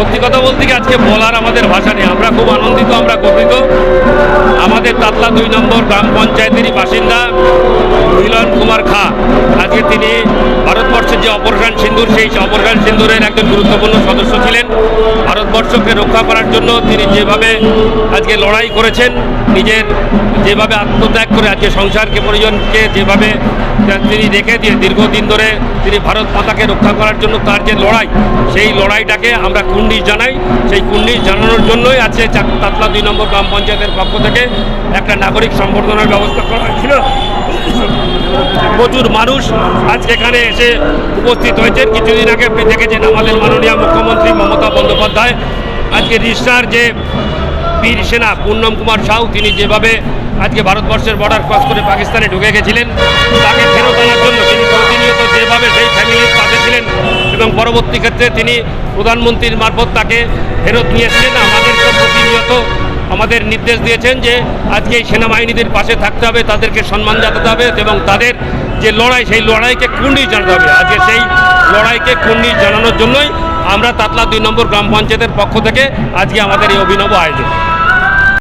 সত্যি কথা বলতে কি আজকে বলার আমাদের ভাষা নেই। আমরা খুব আনন্দিত, আমরা গর্বিত। আমাদের তাতলা দুই নম্বর গ্রাম পঞ্চায়েতেরই বাসিন্দা মিলন কুমার খা। আজকে তিনি ভারতবর্ষের যে অপারেশন সিন্ধুর সেই অপারেশন সিন্ধুরের একজন গুরুত্বপূর্ণ সদস্য ছিলেন। ভারতবর্ষকে রক্ষা করার জন্য তিনি যেভাবে আজকে লড়াই করেছেন, নিজের যেভাবে আত্মত্যাগ করে আজকে সংসারকে, পরিজনকে যেভাবে তিনি রেখে দিয়ে দীর্ঘদিন ধরে তিনি ভারত মাতাকে রক্ষা করার জন্য তার যে লড়াই, সেই লড়াইটাকে আমরা কুন্ডিশ জানাই। সেই কুন্ডিশ জানানোর জন্যই আছে তাতলা দুই নম্বর গ্রাম পঞ্চায়েতের পক্ষ থেকে একটা নাগরিক সম্বর্ধনার ব্যবস্থা করা হয়েছিল। প্রচুর মানুষ আজকে এখানে এসে উপস্থিত হয়েছেন। কিছুদিন আগে দেখেছেন আমাদের মাননীয় মুখ্যমন্ত্রী বন্দ্যোপাধ্যায় আজকে রিস্টার যে বীর সেনা পূর্ণম কুমার সাউ তিনি যেভাবে আজকে ভারতবর্ষের বর্ডার ক্রস করে পাকিস্তানে ঢুকে গেছিলেন, তাকে ফেরত আনার জন্য তিনি প্রতিনিয়ত যেভাবে সেই ফ্যামিলির পাশে ছিলেন এবং পরবর্তী ক্ষেত্রে তিনি প্রধানমন্ত্রীর মারফত তাকে ফেরত নিয়ে এসেছেন আমাদেরকে প্রতিনিয়ত আমাদের নির্দেশ দিয়েছেন যে আজকে এই সেনাবাহিনীদের পাশে থাকতে হবে, তাদেরকে সম্মান জানাতে হবে এবং তাদের যে লড়াই, সেই লড়াইকে কুন্ডিশ জানাতে হবে। আজকে সেই লড়াইকে কুন্ডিশ জানানোর জন্যই আমরা তাতলা দুই নম্বর গ্রাম পঞ্চায়েতের পক্ষ থেকে আজকে আমাদের এই অভিনব আয়োজন।